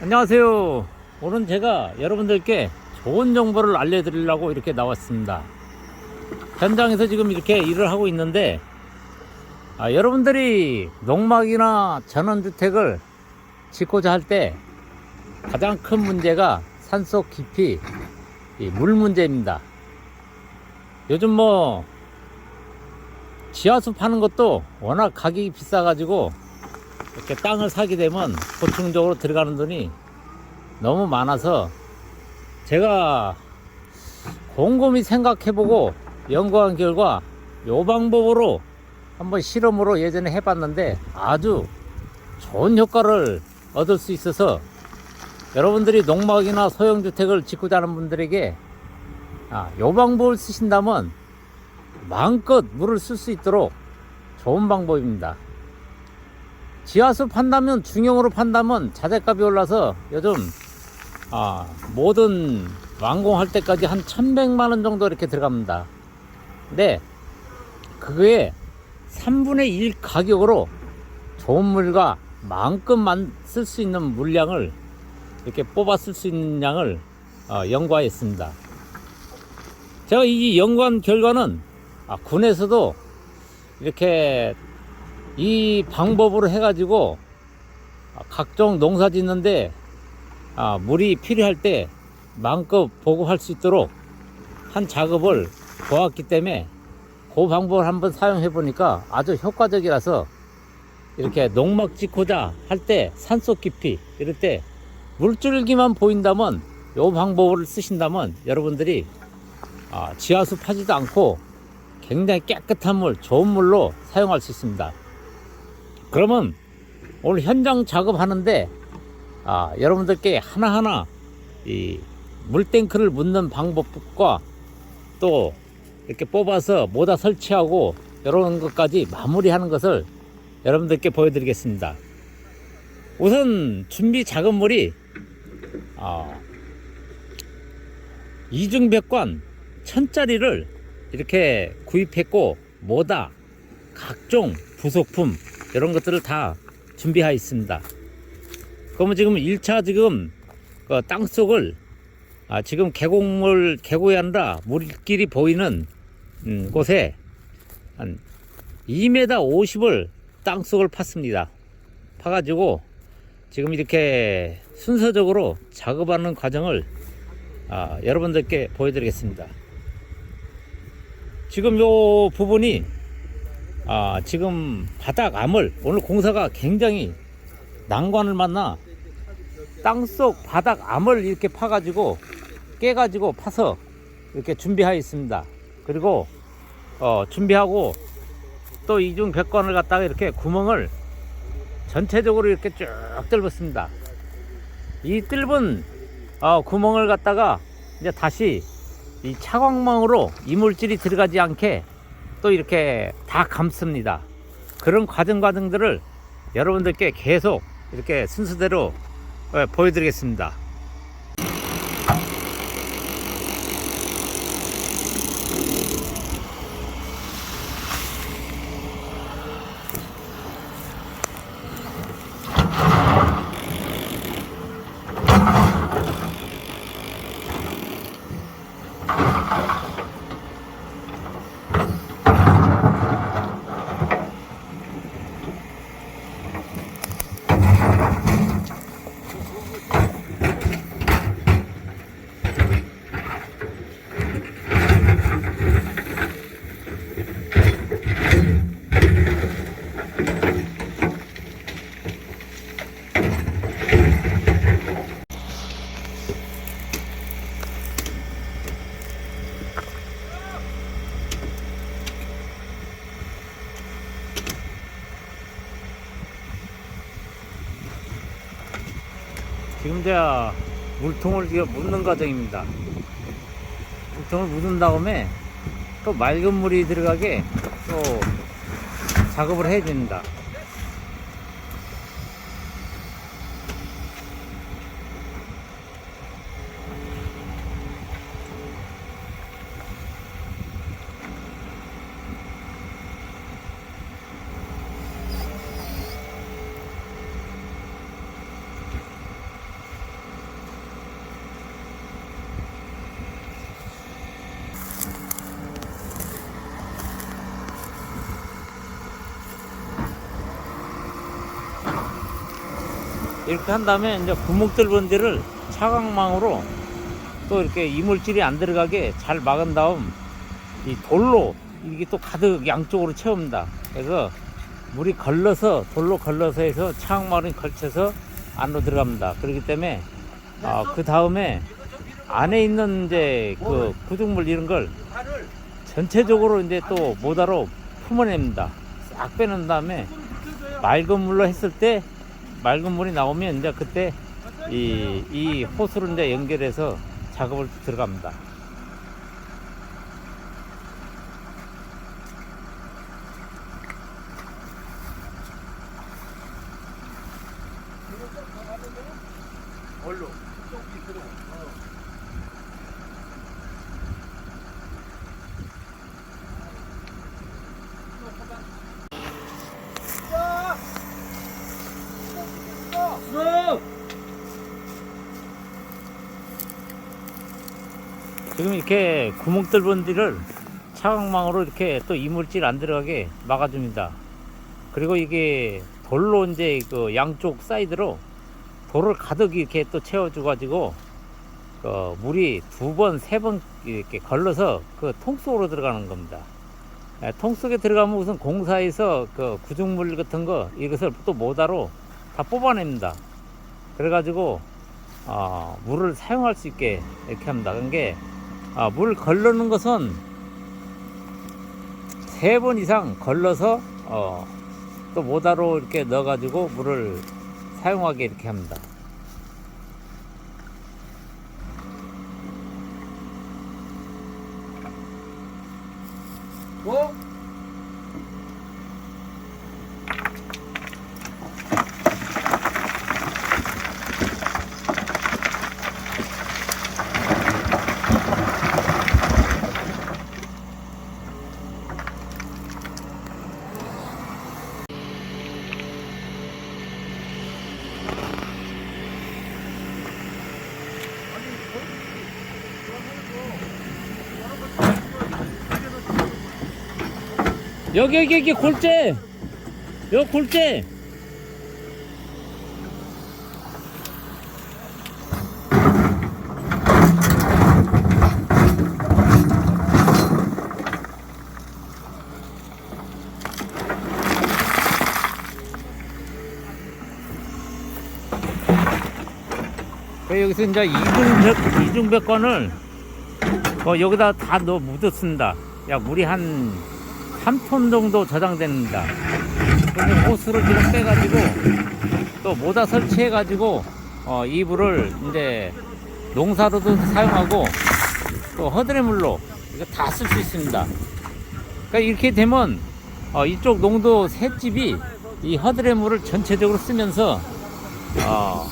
안녕하세요. 오늘 제가 여러분들께 좋은 정보를 알려드리려고 이렇게 나왔습니다. 현장에서 지금 이렇게 일을 하고 있는데, 아, 여러분들이 농막이나 전원주택을 짓고자 할 때 가장 큰 문제가 산속 깊이 이물 문제입니다. 요즘 뭐 지하수 파는 것도 워낙 가격이 비싸가지고 이렇게 땅을 사게 되면 보충적으로 들어가는 돈이 너무 많아서 제가 곰곰이 생각해보고 연구한 결과 요 방법으로 한번 실험으로 예전에 해봤는데 아주 좋은 효과를 얻을 수 있어서 여러분들이 농막이나 소형주택을 짓고자 하는 분들에게 아, 요 방법을 쓰신다면 마음껏 물을 쓸 수 있도록 좋은 방법입니다. 지하수 판다면 중형으로 판다면 자재값이 올라서 요즘 아, 모든 완공할 때까지 한 1100만 원 정도 이렇게 들어갑니다. 근데 그거에 3분의 1 가격으로 좋은 물과 마음껏만 쓸 수 있는 물량을 이렇게 뽑아 쓸 수 있는 양을 어, 연구하였습니다. 제가 이 연구한 결과는 아, 군에서도 이렇게 이 방법으로 해가지고 아, 각종 농사 짓는데 아, 물이 필요할 때 마음껏 보고할 수 있도록 한 작업을 보았기 때문에 그 방법을 한번 사용해 보니까 아주 효과적이라서 이렇게 농막 짓고자 할 때 산속 깊이 이럴 때 물줄기만 보인다면 이 방법을 쓰신다면 여러분들이 아, 지하수 파지도 않고 굉장히 깨끗한 물, 좋은 물로 사용할 수 있습니다. 그러면 오늘 현장 작업하는데 아, 여러분들께 하나하나 이 물탱크를 묻는 방법과 또 이렇게 뽑아서 모다 설치하고 이런 것까지 마무리하는 것을 여러분들께 보여드리겠습니다. 우선 준비 작업물이 아, 이중백관 천짜리를 이렇게 구입했고 모다 각종 부속품 이런 것들을 다 준비하여 있습니다. 그러면 지금 1차 지금 그 땅속을 아, 지금 계곡물 계곡이 아니라 물길이 보이는 음, 곳에 한 2m 50을 땅속을 팠습니다. 파가지고 지금 이렇게 순서적으로 작업하는 과정을 아, 여러분들께 보여드리겠습니다. 지금 요 부분이 아, 지금 바닥 암을 오늘 공사가 굉장히 난관을 만나 땅속 바닥 암을 이렇게 파가지고 깨가지고 파서 이렇게 준비하여 있습니다. 그리고 어, 준비하고 또 이중 백관을 갖다가 이렇게 구멍을 전체적으로 이렇게 쭉 뚫었습니다. 이 뚫은 어, 구멍을 갖다가 이제 다시 이 차광망으로 이물질이 들어가지 않게 또 이렇게 다 감습니다. 그런 과정 과정들을 여러분들께 계속 이렇게 순서대로 어, 보여드리겠습니다. 제가 물통을 지금 묻는 과정입니다. 물통을 묻은 다음에 또 맑은 물이 들어가게 또 작업을 해야 됩니다. 이렇게 한 다음에 이제 뚫은 데를 차광망으로 또 이렇게 이물질이 안 들어가게 잘 막은 다음 이 돌로 이게 또 가득 양쪽으로 채웁니다. 그래서 물이 걸러서 돌로 걸러서 해서 차광망이 걸쳐서 안으로 들어갑니다. 그렇기 때문에 아, 그 다음에 안에 있는 이제 그 구중물 이런 걸 전체적으로 이제 또 모다로 품어냅니다. 싹 빼는 다음에 맑은 물로 했을 때 맑은 물이 나오면 이제 그때 이, 이 호수를 이제 연결해서 작업을 들어갑니다. 지금 이렇게 구멍 뚫은 데를 차광망으로 이렇게 또 이물질 안 들어가게 막아줍니다. 그리고 이게 돌로 이제 그 양쪽 사이드로 돌을 가득 이렇게 또 채워줘가지고 그 물이 두 번, 세 번 이렇게 걸러서 그 통 속으로 들어가는 겁니다. 예, 통 속에 들어가면 우선 공사에서 그 구중물 같은 거 이것을 또 모다로 다 뽑아냅니다. 그래가지고 어, 물을 사용할 수 있게 이렇게 합니다. 그게 아, 물 걸르는 것은 세 번 이상 걸러서 어, 또 모다로 이렇게 넣어가지고 물을 사용하게 이렇게 합니다. 뭐? 여기 여기 여기 골재 여기 골재 그래, 여기서 이제 이중백 이중백관을 어, 여기다 다 넣어 묻었습니다. 야 물이 한 3톤 정도 저장됩니다. 그래서 호스를 지금 빼가지고 또 모다 설치해가지고 어, 이 물을 이제 농사로도 사용하고 또 허드레물로 이거 다 쓸 수 있습니다. 그러니까 이렇게 되면 어, 이쪽 농도 새 집이 이 허드레물을 전체적으로 쓰면서 어,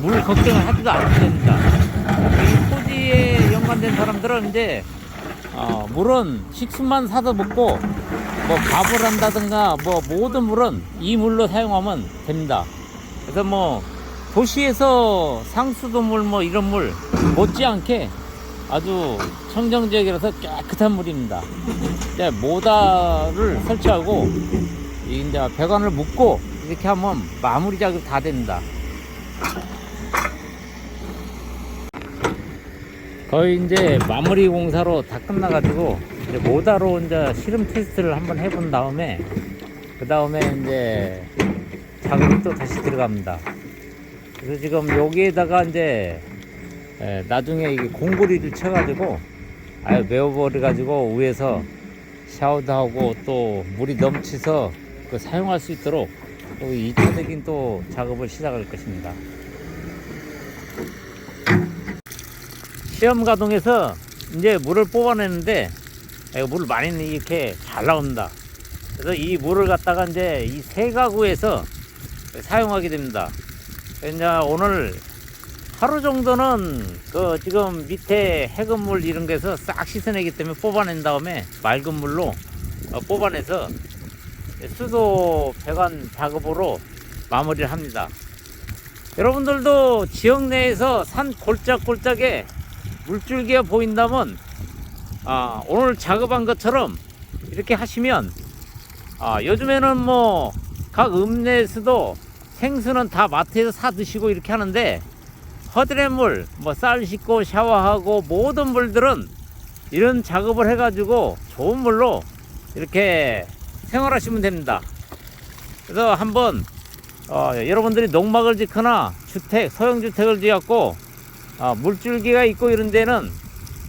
물 걱정을 하지도 않게 됩니다. 이 토지에 연관된 사람들은 이제 어, 물은 식수만 사서 먹고 뭐 밥을 한다든가 뭐 모든 물은 이 물로 사용하면 됩니다. 그래서 뭐 도시에서 상수도물 뭐 이런 물 못지않게 아주 청정 지역이라서 깨끗한 물입니다. 이제 모다를 설치하고 이 이제 배관을 묶고 이렇게 하면 마무리 작업 다 됩니다. 거의 이제 마무리 공사로 다 끝나가지고 이제 모다로 이제 실험 테스트를 한번 해본 다음에 그 다음에 이제 작업이 또 다시 들어갑니다. 그래서 지금 여기에다가 이제 에, 나중에 이게 공구리를 쳐가지고 아예 메워버려가지고 위에서 샤워도 하고 또 물이 넘치서 그 사용할 수 있도록 또 2차적인 또 작업을 시작할 것입니다. 시험 가동에서 이제 물을 뽑아내는데 에, 물을 많이 이렇게 잘 나옵니다. 그래서 이 물을 갖다가 이제 이 세 가구에서 사용하게 됩니다. 이제 오늘 하루 정도는 그 지금 밑에 해금물 이런 데서 싹 씻어내기 때문에 뽑아낸 다음에 맑은 물로 어, 뽑아내서 수도 배관 작업으로 마무리를 합니다. 여러분들도 지역 내에서 산 골짝골짝에 물줄기가 보인다면 아, 오늘 작업한 것처럼 이렇게 하시면 아, 요즘에는 뭐 각 읍내에서도 생수는 다 마트에서 사 드시고 이렇게 하는데 허드렛 물, 뭐 쌀 씻고 샤워하고 모든 물들은 이런 작업을 해가지고 좋은 물로 이렇게 생활하시면 됩니다. 그래서 한번 어, 여러분들이 농막을 짓거나 주택, 소형주택을 지었고 아, 물줄기가 있고 이런 데는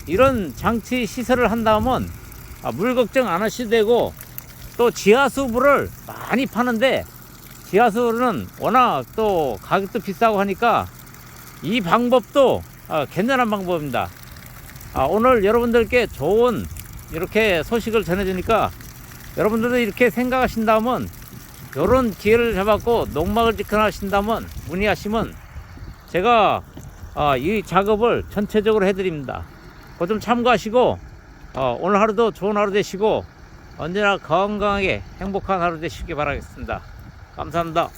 이런 장치 시설을 한다면 아, 물 걱정 안 하셔도 되고 또 지하수물을 많이 파는데 지하수는 워낙 또 가격도 비싸고 하니까 이 방법도 아, 괜찮은 방법입니다. 아, 오늘 여러분들께 좋은 이렇게 소식을 전해주니까 여러분들도 이렇게 생각하신다면 이런 기회를 잡았고 농막을 짓거나 하신다면 문의하시면 제가 아, 이 작업을 전체적으로 해드립니다. 그거 좀 참고하시고 어, 오늘 하루도 좋은 하루 되시고 언제나 건강하게 행복한 하루 되시기 바라겠습니다. 감사합니다.